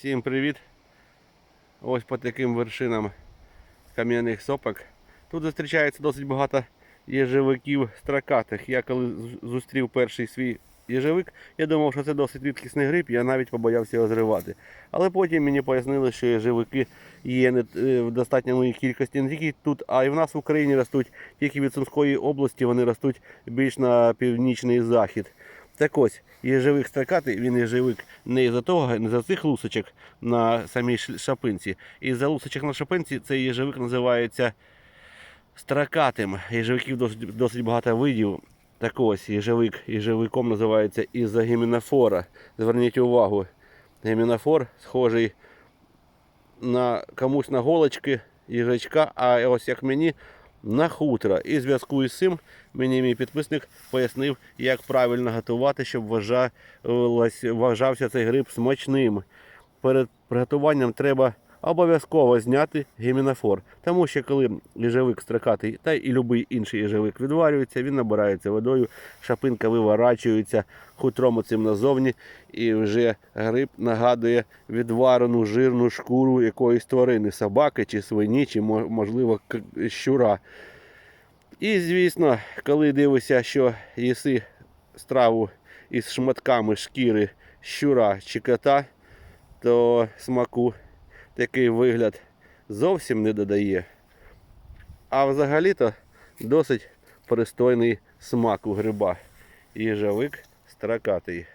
Всім привіт! Ось по таким вершинам кам'яних сопок. Тут зустрічається досить багато єжевиків строкатих. Я коли зустрів перший свій єжевик, я думав, що це досить рідкісний гриб, я навіть побоявся його зривати. Але потім мені пояснили, що єжевики є е, в достатньої кількості не тільки тут, а й в нас в Україні ростуть тільки від Сумської області, вони ростуть більш на північний захід. Так ось, єжевик строкатий, він єжевик не із-за того, не за цих лусочок на самій шапинці. Із-за лусочок на шапинці цей єжевик називається строкатим. Єжевиків досить, досить багато видів. Так ось, єжевик єжевиком називається із-за гімінофора. Зверніть увагу, гімінофор схожий на комусь на голочки їжачка, а ось як мені на хутра. І в зв'язку із цим мені мій підписник пояснив, як правильно готувати, щоб вважався цей гриб смачним. Перед приготуванням треба обов'язково зняти гімінофор. Тому що коли їжевик строкатий та і будь-який інший їжевик відварюється, він набирається водою, шапинка виворачується хутром цим назовні, і вже гриб нагадує відварену жирну шкуру якоїсь тварини, собаки чи свині, чи можливо щура. І звісно, коли дивишся, що їси страву із шматками шкіри щура чи кота, то смаку такий вигляд зовсім не додає. А взагалі-то досить пристойний смак у гриба. Їжавик строкатий.